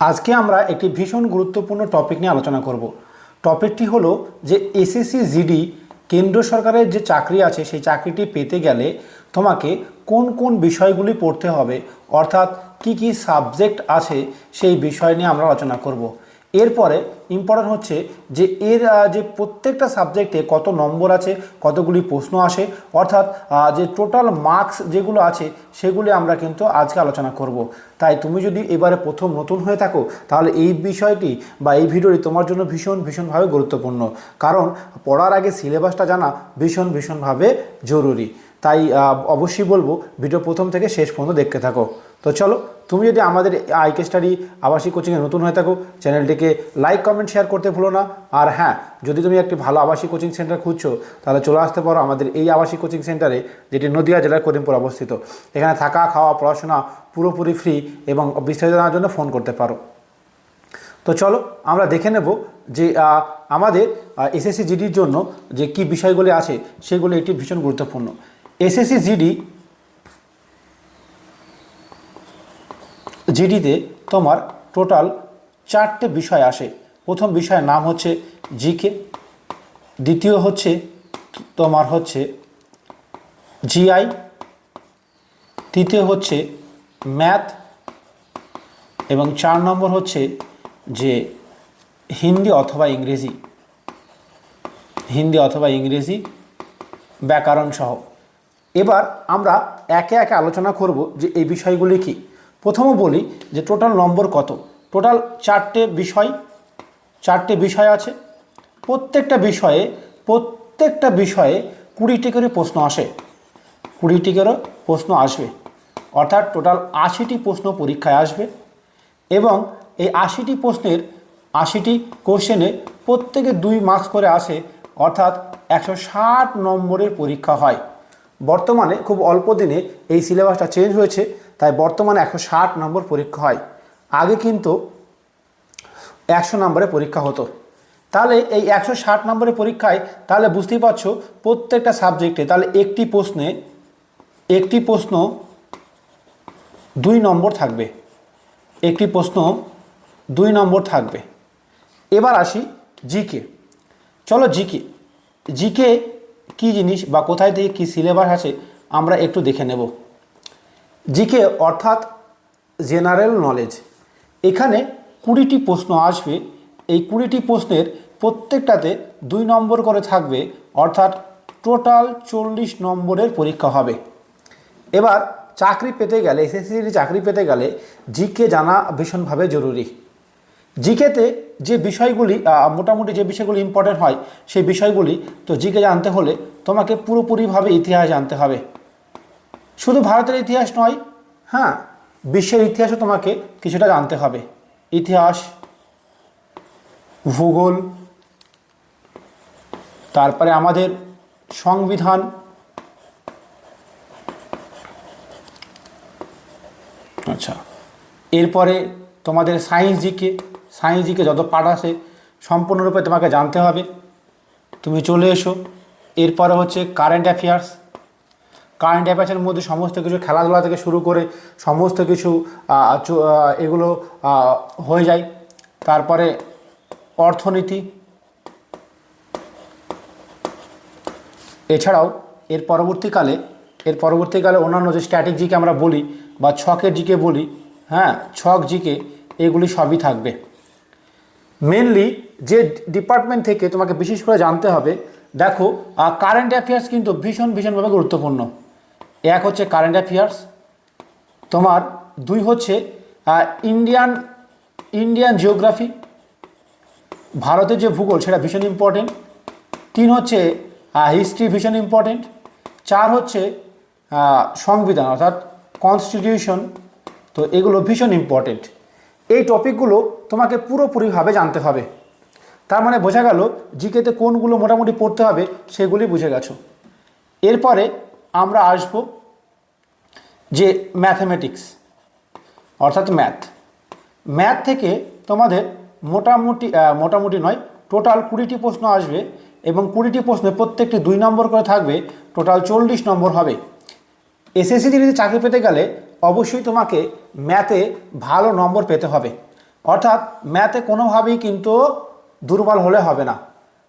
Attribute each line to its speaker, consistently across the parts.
Speaker 1: আজকে আমরা একটি ভীষণ গুরুত্বপূর্ণ টপিক নিয়ে আলোচনা করব। টপিকটি হলো যে এসএসসি জিডি কেন্দ্র সরকারের যে চাকরি আছে, সেই চাকরিটি পেতে গেলে তোমাকে কোন কোন বিষয়গুলি পড়তে হবে, অর্থাৎ কি কি সাবজেক্ট আছে, সেই বিষয় নিয়ে আমরা আলোচনা করব। এরপরে ইম্পর্টেন্ট হচ্ছে যে এর যে প্রত্যেকটা সাবজেক্টে কত নম্বর আছে, কতগুলি প্রশ্ন আসে, অর্থাৎ যে টোটাল মার্কস যেগুলো আছে, সেগুলি আমরা কিন্তু আজকে আলোচনা করব। তাই তুমি যদি এবারে প্রথম নতুন হয়ে থাকো, তাহলে এই বিষয়টি বা এই ভিডিওটি তোমার জন্য ভীষণ, ভীষণভাবে গুরুত্বপূর্ণ। কারণ পড়ার আগে সিলেবাসটা জানা ভীষণ, ভীষণভাবে জরুরি। তাই অবশ্যই বলব ভিডিও প্রথম থেকে শেষ পর্যন্ত দেখতে থাকো। তো চলো, তুমি যদি আমাদের আইকে স্টাডি আবাসিক কোচিংয়ে নতুন হয়ে থাকো, চ্যানেলটিকে লাইক কমেন্ট শেয়ার করতে ভুলো না। আর হ্যাঁ যদি তুমি একটি ভালো আবাসিক কোচিং সেন্টার খুঁজছো, তাহলে চলে আসতে পারো আমাদের এই আবাসিক কোচিং সেন্টারে, যেটি নদিয়া জেলার করিমপুর অবস্থিত। এখানে থাকা, খাওয়া, পড়াশোনা পুরোপুরি ফ্রি এবং বিস্তারিত জানার জন্য ফোন করতে পারো। তো চলো, আমরা দেখে নেব যে আমাদের এসএসসি জিডির জন্য যে কি বিষয়গুলি আছে, সেগুলো একটি ভীষণ গুরুত্বপূর্ণ। এসএসসি জিডি জিডিতে তোমার টোটাল চারটে বিষয় আসে। প্রথম বিষয়ের নাম হচ্ছে জিকে, দ্বিতীয় হচ্ছে তোমার হচ্ছে জিআই, তৃতীয় হচ্ছে ম্যাথ, এবং চার নম্বর হচ্ছে যে হিন্দি অথবা ইংরেজি। হিন্দি অথবা ইংরেজি ব্যাকরণ সহ। এবার আমরা একে একে আলোচনা করব যে এই বিষয়গুলি কি। প্রথমে বলি যে টোটাল নম্বর কত? টোটাল চারটে বিষয় চারটে বিষয় আছে। প্রত্যেকটা বিষয়ে প্রত্যেকটা বিষয়ে কুড়িটি করে প্রশ্ন আসে। কুড়িটি করে প্রশ্ন আসবে। অর্থাৎ টোটাল আশিটি প্রশ্ন পরীক্ষায় আসবে এবং এই আশিটি প্রশ্নের আশিটি কোশ্চেনে প্রত্যেকে দুই মার্কস করে আসে, অর্থাৎ একশো ষাট নম্বরের পরীক্ষা হয়। বর্তমানে খুব অল্প দিনে এই সিলেবাসটা চেঞ্জ হয়েছে। তাই বর্তমানে একশো ষাট নম্বর পরীক্ষা হয়। আগে কিন্তু একশো নম্বরে পরীক্ষা হতো। তাহলে এই একশো ষাট নম্বরের পরীক্ষায় তাহলে বুঝতেই পারছ প্রত্যেকটা সাবজেক্টে তাহলে একটি প্রশ্নে, একটি প্রশ্ন দুই নম্বর থাকবে। একটি প্রশ্ন দুই নম্বর থাকবে। এবার আসি জিকে। চলো জিকে। জিকে কি জিনিস বা কোথায় থেকে কী সিলেবাস আছে আমরা একটু দেখে নেব। জিকে অর্থাৎ জেনারেল নলেজ। এখানে কুড়িটি প্রশ্ন আসবে। এই কুড়িটি প্রশ্নের প্রত্যেকটাতে দুই নম্বর করে থাকবে, অর্থাৎ টোটাল চল্লিশ নম্বরের পরীক্ষা হবে। এবার চাকরি পেতে গেলে, এসএসসি চাকরি পেতে গেলে জিকে জানা ভীষণভাবে জরুরি। জিকেতে যে বিষয়গুলি মোটামুটি যে বিষয়গুলি ইম্পর্টেন্ট হয়, সেই বিষয়গুলি তো জিকে জানতে হলে তোমাকে পুরোপুরিভাবে ইতিহাস জানতে হবে। শুধু ভারতের ইতিহাস নয় হ্যাঁ বিশ্বের ইতিহাসও তোমাকে কিছুটা জানতে হবে। ইতিহাস, ভূগোল, তারপরে আমাদের সংবিধান আচ্ছা এরপরে তোমাদের সায়েন্স জিকে সায়েন্স জিকে যত পাঠ আসে সম্পূর্ণরূপে তোমাকে জানতে হবে। তুমি চলে এসো। এরপরে হচ্ছে কারেন্ট অ্যাফেয়ার্স কারেন্ট অ্যাফেয়ার্সের মধ্যে সমস্ত কিছু খেলাধুলা থেকে শুরু করে সমস্ত কিছু এগুলো হয়ে যায়। তারপরে অর্থনীতি। এছাড়াও এর পরবর্তীকালে এর পরবর্তীকালে অন্যান্য যে স্ট্যাটিক জিকে আমরা বলি বা ছকের জিকে বলি হ্যাঁ ছক জিকে এগুলি সবই থাকবে। মেনলি যে ডিপার্টমেন্ট থেকে তোমাকে বিশেষ করে জানতে হবে, দেখো কারেন্ট অ্যাফেয়ার্স কিন্তু ভীষণ, ভীষণভাবে গুরুত্বপূর্ণ। এক হচ্ছে কারেন্ট অ্যাফেয়ার্স তোমার দুই হচ্ছে ইন্ডিয়ান ইন্ডিয়ান জিওগ্রাফি ভারতের যে ভূগোল সেটা ভীষণ ইম্পর্টেন্ট তিন হচ্ছে হিস্ট্রি ভীষণ ইম্পর্টেন্ট চার হচ্ছে সংবিধান অর্থাৎ কনস্টিটিউশন তো এগুলো ভীষণ ইম্পর্টেন্ট এই টপিকগুলো তোমাকে পুরোপুরিভাবে জানতে হবে। তার মানে বোঝা গেল, জিকেতে কোনগুলো মোটামুটি পড়তে হবে, সেগুলি বুঝে গেছো। এরপরে আমরা আসব যে ম্যাথমেটিক্স অর্থাৎ ম্যাথ ম্যাথ থেকে তোমাদের মোটামুটি মোটামুটি নয় টোটাল কুড়িটি প্রশ্ন আসবে এবং কুড়িটি প্রশ্নে প্রত্যেকটি দুই নম্বর করে থাকবে টোটাল চল্লিশ নম্বর হবে। এসএসসি যদি চাকরি পেতে গেলে অবশ্যই তোমাকে ম্যাথে ভালো নম্বর পেতে হবে। অর্থাৎ ম্যাথে কোনোভাবেই কিন্তু দুর্বল হলে হবে না।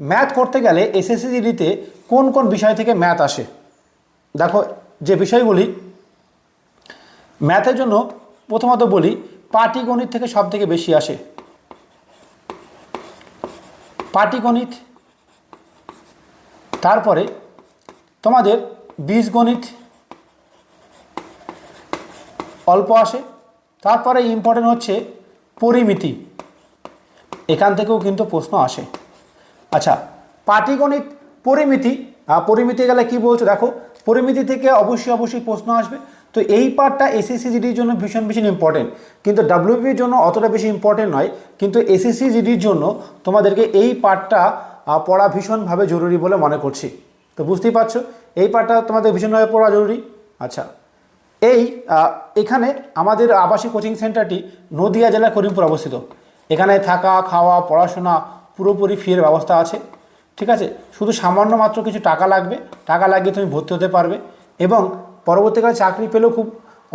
Speaker 1: ম্যাথ করতে গেলে এসএসসি জিডিতে কোন কোন বিষয় থেকে ম্যাথ আসে? দেখো, যে বিষয়গুলি ম্যাথের জন্য প্রথমত বলি, পাটিগণিত থেকে সব থেকে বেশি আসে। পাটিগণিত, তারপরে তোমাদের বীজগণিত অল্প আসে, তারপরে ইম্পর্টেন্ট হচ্ছে পরিমিতি। এখান থেকেও কিন্তু প্রশ্ন আসে। আচ্ছা পাটিগণিত, পরিমিতি পরিমিতি গেলে কি বলছো? দেখো, পরিমিতি থেকে অবশ্যই অবশ্যই প্রশ্ন আসবে। তো এই পার্টটা এসএসসি জিডির জন্য ভীষণ ভীষণ ইম্পর্টেন্ট কিন্তু ডাব্লিউবির জন্য অতটা বেশি ইম্পর্টেন্ট নয়। কিন্তু এসএসসি জিডির জন্য তোমাদেরকে এই পার্টটা পড়া ভীষণভাবে জরুরি বলে মনে করছি। তো বুঝতেই পারছ? এই পার্টটা তোমাদের ভীষণভাবে পড়া জরুরি। আচ্ছা। এই এখানে আমাদের আবাসিক কোচিং সেন্টারটি নদিয়া জেলার করিমপুর অবস্থিত। এখানে থাকা, খাওয়া, পড়াশোনা পুরোপুরি ফিয়ের ব্যবস্থা আছে। ঠিক আছে? শুধু সামান্য মাত্র কিছু টাকা লাগবে। টাকা লাগিয়ে তুমি ভর্তি হতে পারবে এবং পরবর্তীকালে চাকরি পেলেও খুব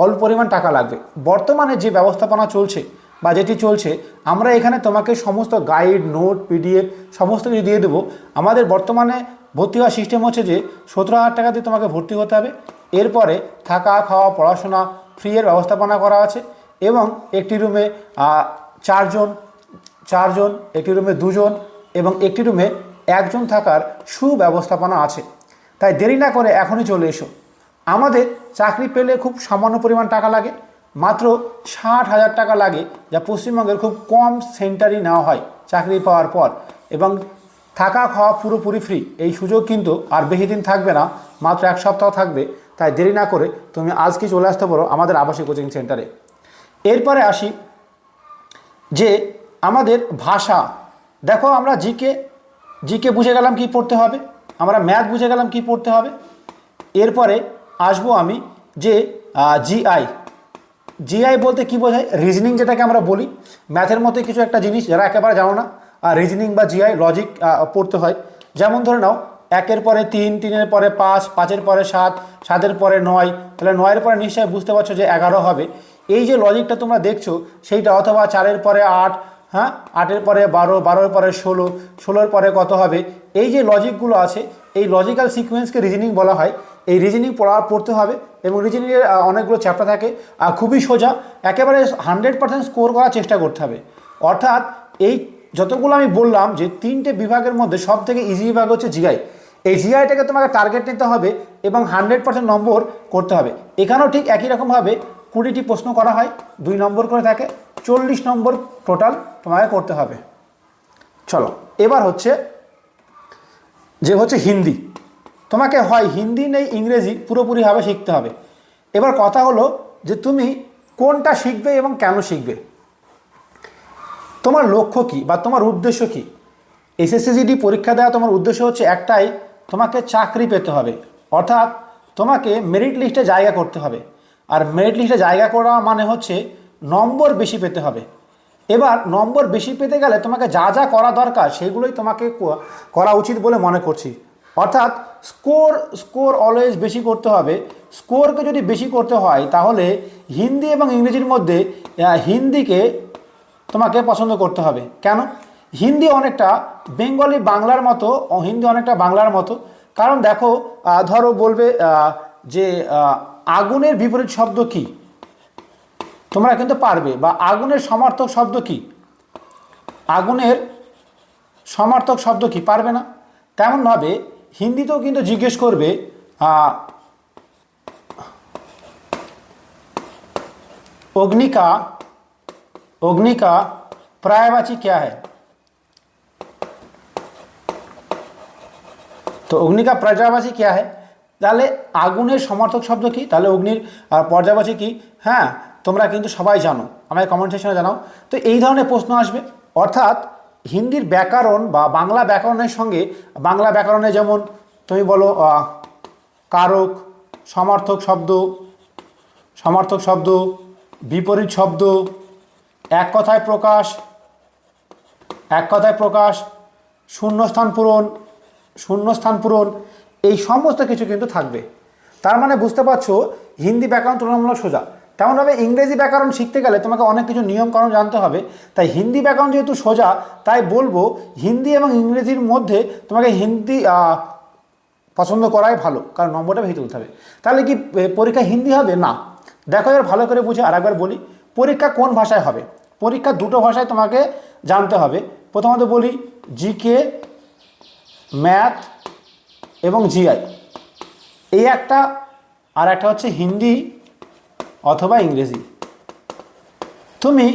Speaker 1: অল্প পরিমাণ টাকা লাগবে। বর্তমানে যে ব্যবস্থাপনা চলছে বা যেটি চলছে, আমরা এখানে তোমাকে সমস্ত গাইড, নোট, পিডিএফ সমস্ত কিছু দিয়ে দেবো। আমাদের বর্তমানে ভর্তি হওয়ার সিস্টেম হচ্ছে যে, সতেরো হাজার টাকা দিয়ে তোমাকে ভর্তি হতে হবে। এরপরে থাকা, খাওয়া, পড়াশোনা ফ্রিয়ের ব্যবস্থাপনা করা আছে এবং একটি রুমে চারজন চারজন, একটি রুমে দুজন এবং একটি রুমে একজন থাকার সুব্যবস্থাপনা আছে। তাই দেরি না করে এখনই চলে এসো। আমাদের চাকরি পেলে খুব সামান্য পরিমাণ টাকা লাগে, মাত্র ষাট হাজার টাকা লাগে, যা পশ্চিমবঙ্গের খুব কম সেন্টারই নেওয়া হয় চাকরি পাওয়ার পর। এবং থাকা খাওয়া পুরোপুরি ফ্রি এই সুযোগ কিন্তু আর বেশি দিন থাকবে না, মাত্র এক সপ্তাহ থাকবে। তাই দেরি না করে তুমি আজকে চলে আসতে পারো আমাদের আবাসিক কোচিং সেন্টারে এরপরে আসি যে আমাদের ভাষা। দেখো আমরা জিকে জিকে বুঝে গেলাম কি পড়তে হবে, আমরা ম্যাথ বুঝে গেলাম কি পড়তে হবে। এরপরে আসব আমি যে জিআই জিআই বলতে কি বোঝায়? রিজনিং যেটাকে আমরা বলি। ম্যাথের মতো কিছু একটা জিনিস যারা একেবারে জানো না রিজনিং বা জিআই লজিক পড়তে হয়। যেমন ধরে নাও, একের পরে তিন, তিনের পরে পাঁচ, পাঁচের পরে সাত, সাতের পরে নয়, তাহলে নয়ের পরে নিশ্চয়ই বুঝতে পারছ যে এগারো হবে। এই যে লজিকটা তোমরা দেখছ, সেইটা অথবা চারের পরে আট হ্যাঁ? আটের পরে বারো, বারোর পরে ষোলো, ষোলোর পরে কত হবে? এই যে লজিকগুলো আছে, এই লজিক্যাল সিকোয়েন্সকে রিজনিং বলা হয়, এই রিজনিং পড়া, পড়তে হবে এবং রিজনিংয়ের অনেকগুলো চ্যাপ্টার থাকে, আর খুবই সোজা, একেবারে হান্ড্রেড পার্সেন্ট স্কোর করার চেষ্টা করতে হবে। অর্থাৎ এই যতগুলো আমি বললাম যে তিনটে বিভাগের মধ্যে সব থেকে ইজি বিভাগ হচ্ছে জিআই এই জিআইটাকে তোমাকে টার্গেট নিতে হবে এবং হান্ড্রেড পার্সেন্ট নম্বর করতে হবে। এখানেও ঠিক একই রকমভাবে কুড়িটি প্রশ্ন করা হয়, দুই নম্বর করে থাকে। চল্লিশ নম্বর টোটাল তোমাকে করতে হবে। চলো, এবার হচ্ছে যে হচ্ছে হিন্দি। তোমাকে হয় হিন্দি নেই ইংরেজি পুরোপুরিভাবে শিখতে হবে। এবার কথা হলো যে তুমি কোনটা শিখবে এবং কেন শিখবে? তোমার লক্ষ্য কী বা তোমার উদ্দেশ্য কী? এসএসসিজিডি পরীক্ষা দেওয়া তোমার উদ্দেশ্য হচ্ছে একটাই, তোমাকে চাকরি পেতে হবে। অর্থাৎ তোমাকে মেরিট লিস্টে জায়গা করতে হবে। আর মেরিট লিস্টে জায়গা করা মানে হচ্ছে নম্বর বেশি পেতে হবে। এবার নম্বর বেশি পেতে গেলে তোমাকে যা যা করা দরকার সেগুলোই তোমাকে করা উচিত বলে মনে করছি। অর্থাৎ স্কোর স্কোর অলওয়েজ বেশি করতে হবে। স্কোরকে যদি বেশি করতে হয়, তাহলে হিন্দি এবং ইংরেজির মধ্যে হিন্দিকে তোমাকে পছন্দ করতে হবে। কেন? হিন্দি অনেকটা বেঙ্গলি বাংলার মতো হিন্দি অনেকটা বাংলার মতো। কারণ দেখো ধরো বলবে যে আগুনের বিপরীত শব্দ কি? তোমরা কিন্তু পারবে বা আগুনের সমার্থক শব্দ কি আগুনের সমার্থক শব্দ কি পারবে না তেমনভাবে হিন্দিতেও কিন্তু জিজ্ঞেস করবে আহ, अग्नि का अग्नि का पर्यायवाची क्या है তো অগ্নিকা পর্যায়বাসী क्या है তাহলে আগুনের সমর্থক শব্দ কি তাহলে অগ্নির আহ, পর্যায়বাসী কি হ্যাঁ তোমরা কিন্তু সবাই জানো, আমাকে কমেন্ট সেকশনে জানাও। তো এই ধরনের প্রশ্ন আসবে। অর্থাৎ হিন্দির ব্যাকরণ বা বাংলা ব্যাকরণের সঙ্গে, বাংলা ব্যাকরণে যেমন তুমি বলো কারক, সমর্থক শব্দ, সমার্থক শব্দ, বিপরীত শব্দ, এক কথায় প্রকাশ, এক কথায় প্রকাশ, শূন্যস্থান পূরণ শূন্যস্থান পূরণ, এই সমস্ত কিছু কিন্তু থাকবে। তার মানে বুঝতে পারছ, হিন্দি ব্যাকরণ তুলনামূলক সোজা। তেমনভাবে ইংরেজি ব্যাকরণ শিখতে গেলে তোমাকে অনেক কিছু নিয়মকানুন জানতে হবে। তাই হিন্দি ব্যাকরণ যেহেতু সোজা, তাই বলব হিন্দি এবং ইংরেজির মধ্যে তোমাকে হিন্দি পছন্দ করাই ভালো, কারণ নম্বরটা বেশি তুলতে হবে। তাহলে কি পরীক্ষা হিন্দি হবে? না। দেখো এবার ভালো করে বুঝে আরেকবার বলি, পরীক্ষা কোন ভাষায় হবে? পরীক্ষা দুটো ভাষায় তোমাকে জানতে হবে। প্রথমত বলি জিকে, ম্যাথ এবং জিআই। এই একটা আর একটা হচ্ছে হিন্দি অথবা ইংরেজি। তুমি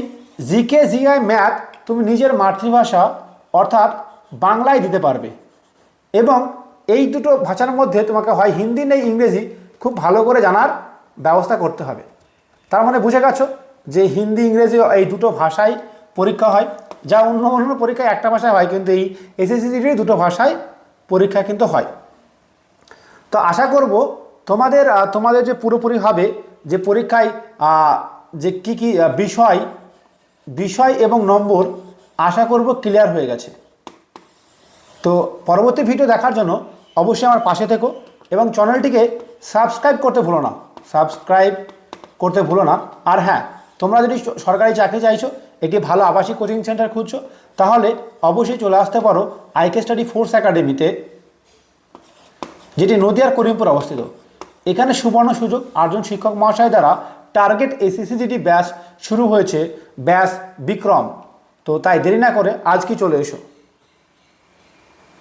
Speaker 1: জিকে জিআই ম্যাথ তুমি নিজের মাতৃভাষা অর্থাৎ বাংলায় দিতে পারবে। এবং এই দুটো ভাষার মধ্যে তোমাকে হয় হিন্দি নেই ইংরেজি খুব ভালো করে জানার ব্যবস্থা করতে হবে। তার মানে বুঝে গেছো যে হিন্দি, ইংরেজি এই দুটো ভাষায় পরীক্ষা হয়। যা অন্য অন্য পরীক্ষায় একটা ভাষায় হয়, কিন্তু এই এসএসসিটির দুটো ভাষায় পরীক্ষা কিন্তু হয়। তো আশা করব তোমাদের তোমাদের যে পুরোপুরি হবে যে পরীক্ষায় যে কি কি বিষয় বিষয় এবং নম্বর আশা করব ক্লিয়ার হয়ে গেছে। তো পরবর্তী ভিডিও দেখার জন্য অবশ্যই আমার পাশে থেকো এবং চ্যানেলটিকে সাবস্ক্রাইব করতে ভুলো না। সাবস্ক্রাইব করতে ভুলো না। আর হ্যাঁ তোমরা যদি সরকারি চাকরি চাইছো, একটি ভালো আবাসিক কোচিং সেন্টার খুঁজছো, তাহলে অবশ্যই চলে আসতে পারো আইকে স্টাডি ফোর্স একাডেমিতে যেটি নদিয়ার করিমপুর অবস্থিত। এখানে সুবর্ণ সুযোগ আটজন শিক্ষক মহাশয় দ্বারা টার্গেট এসিসিজিটি ব্যাস শুরু হয়েছে ব্যাস বিক্রম। তো তাই দেরি না করে আজকে চলে এসো।